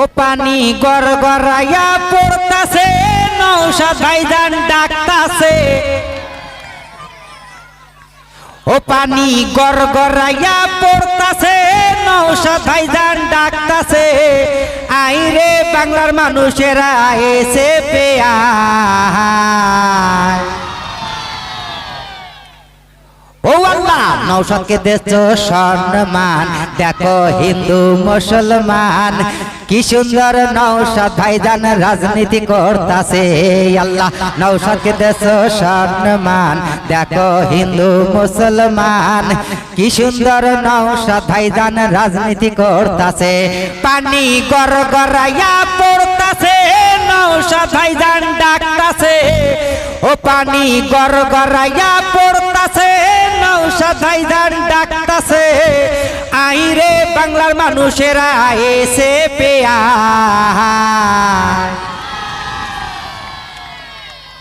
ও পানি গর গরাইয়া পড়তাছে নৌসাদ ভাইজান ডাকতাছে। ও পানি গর গরাইয়া পড়তাছে নৌসাদ ভাইজান ডাকতাছে। আইরে বাংলার মানুষেরা এসে পেয়া ও নৌসদকে দেশ সম্মান, দেখো হিন্দু মুসলমান কি সুন্দর নৌসদ ভাইজান রাজনীতি করতাছে আল্লাহ। নৌসদকে দেশ সম্মান, দেখো হিন্দু মুসলমান। কি সুন্দর নৌসদ ভাইজান রাজনীতি করতাছে, পানি গর গরাইয়া পড়তাছে নৌসদ ভাইজান ডাকতাছে। ও পানি গর গরাইয়া পড়তাছে ডাকতাছে। আইরে বাংলার মানুষেরা এসে পেয়া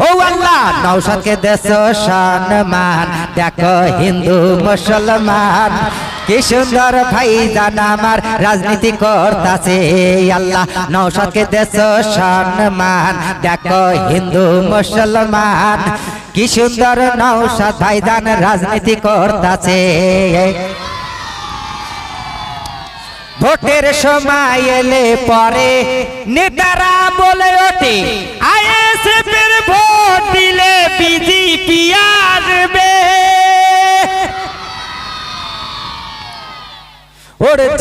ও দেশ সম্মান। দেখো হিন্দু মুসলমান। কি সুন্দর ভাইজান আমার রাজনীতি করতাছে। আল্লাহ নৌসাদকে দেশ সম্মান। দেখো হিন্দু, মুসলমান কি সুন্দর নৌসাদ ভাইজান রাজনীতি করতাছে। ভোটের সময় এলে পরে নেতারা বলে ওঠে আইএসএফ এর ভোট।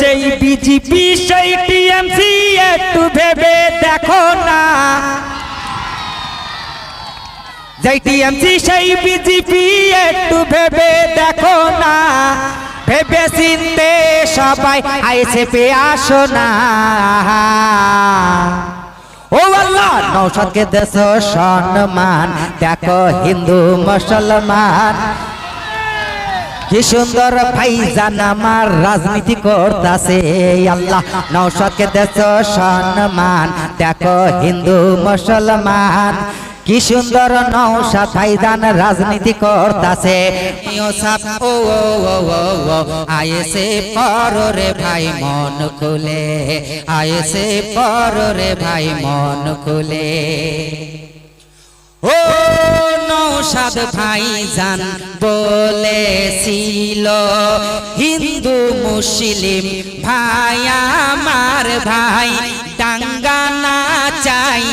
যেই বিজেপি সেই টিএমসি একটু ভেবে দেখো না। যেই টিএমসি সেই বিজেপি একটু ভেবে দেখো না। ভেবে চিনতে সবাই আইসে পে আসো না। ও আল্লাহ নৌসদকে দেশ সম্মান, দেখো হিন্দু মুসলমান। কি সুন্দর ভাইজান আমার রাজনীতি করতাছে আল্লাহ নৌসদকে দেশ সম্মান। দেখো হিন্দু মুসলমান, কি সুন্দর নৌসাদ ভাইজান রাজনীতি করতাছে। আয়েসে পর রে ভাই মন খুলে আয়েসে পর রে ভাই মন খুলে। ও নৌসাদ ভাইজান বলেছিল, হিন্দু, মুসলিম ভাই আমার ভাই, দাঙ্গা না চাই,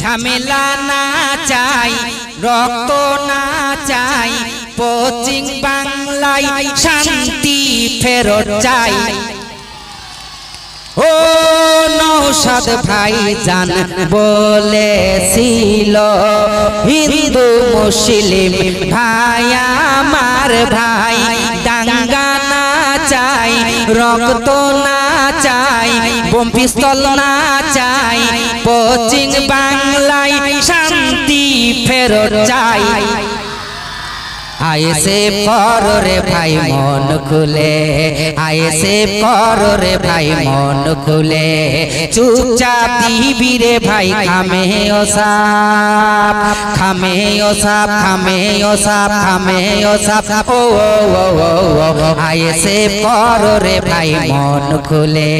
ঝামেলা না চাই, রক্ত না চাই, পশ্চিম বাংলায় শান্তি ফেরত চাই। ও নৌসাদ ভাই জান বলেছিল, হিন্দু মুসলিম ভাই আমার ভাই, দাঙ্গা না চাই, রক্ত না চাই, বোম পিস্তল না চাই, পশ্চিম বাংলায় শান্তি ফেরত চাই। আয়েসে পর রে ভাই, মন খুলে। আয়েসে পর রে ভাই, মন খুলে। চুপচাপ দিবি রে ভাই, খামে ও সাপ, খামে ও সাপ, খামে ও সাপ, খামে ও সাপ। ও আয়েসে পর রে ভাই, মন খুলে।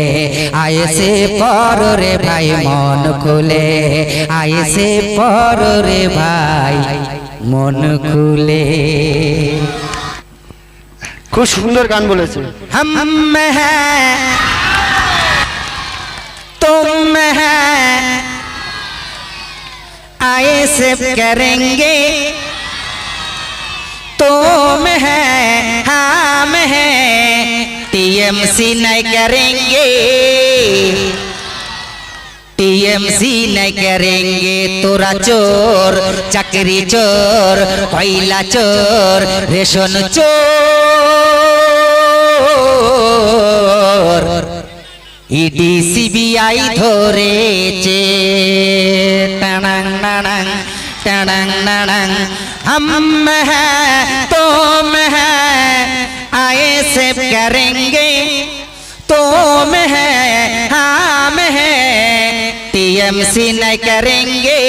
আয়েসে পর রে ভাই, মন খুলে। আয়েসে পর রে ভাই। মন খুলে খুব সুন্দর গান বলেছে हम हैं तुम हैं आए से करेंगे तुम हैं हम हैं टीएमसी नहीं करेंगे टीएमसी नहीं करेंगे तोरा चोर चकरी चोर कोयला चोर रेशन চোর ইডি সিবিআই ধরেছে টানাং নানাং টানাং নানাং हम हैं तुम हैं आए से करेंगे तुम हैं हम हैं टीएमसी नहीं करेंगे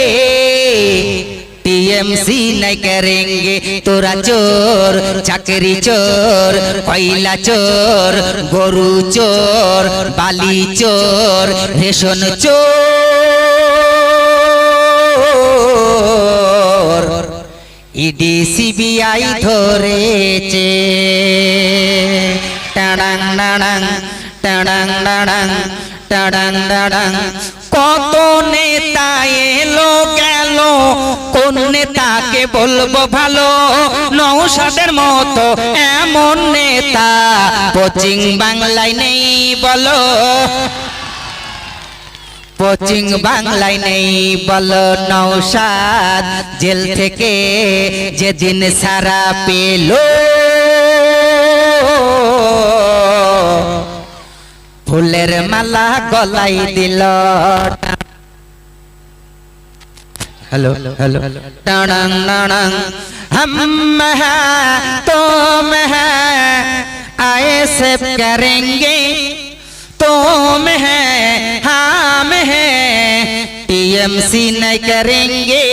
टीएमसी नहीं करेंगे तोरा चोर चाकरी चोर कोयला चोर গরু চোর বালি চোর রেশন চোর ইডি সিবিআই ধরেছে টাড়াং নাড়াং টাড়াং নাড়াং টাড়াং নাড়াং কত নেতা এলো গেল? কোন নেতাকে বলব ভালো? নৌসাদের মতো এমন নেতা কোচিং বাংলায় নেই বলো। কোচিং বাংলায় নেই বলো নৌসাদ, জেল থেকে যেদিন সারা পেল। ফুলের মালা গলাই দিল हेलो हेलो टणं नणं हम हैं तुम हैं आए से करेंगे तुम हैं हम हैं टीएमसी नहीं करेंगे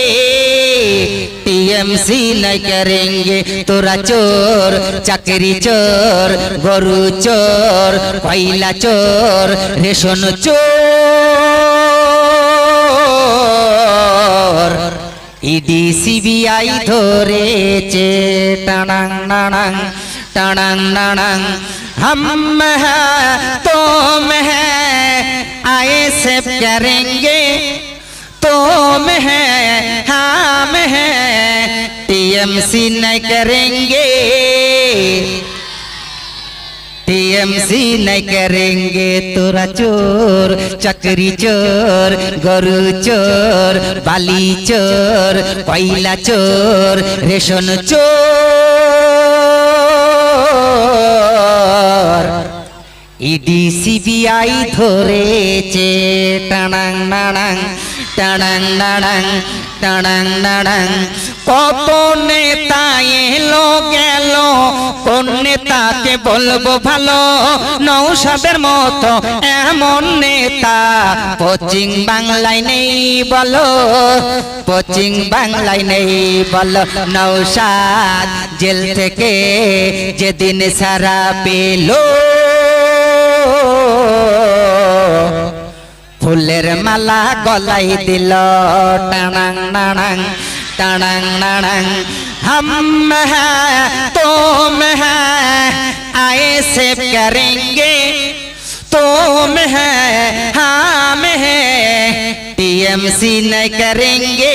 टीएमसी नहीं करेंगे तोरा चोर चाकरी चोर गरु चोर कोयला चोर रेशन চোর ইডি সিবিআই ধরেছে টানাং নানাং টানাং নানাং हम हैं तुम हैं आए से करेंगे तुम हैं हम हैं टीएमसी नहीं करेंगे टीएमसी नहीं करेंगे तोरा चोर चकरी चोर गरु चोर बाली चोर कोयला चोर रेशन চোর ইডি সিবিআই ধরেছে টানাং নাড়াং টানাং নাড়াং টানাং নাড়াং কত নেতা এলো, গেল। কোন নেতাকে বলব ভালো নৌসাদের মতো এমন নেতা। কোচিং বাংলায় নেই বলো কোচিং বাংলায় নেই বলো। নৌসাদ জেল থেকে যেদিন সারা পেল। ফুলের মালা গলাই দিল টানাং নানাং টানাং নানাং हम हैं तुम हैं आए से करेंगे तुम हैं हम हैं टीएमसी नहीं करेंगे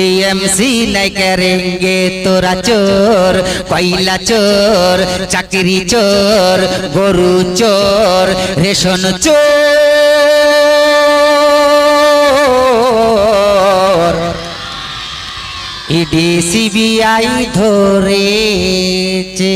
टीएमसी नहीं करेंगे तोरा चोर कोयला चोर चाकरी चोर गरु चोर रेशन চোর ইডি সিবিআই ধরেছে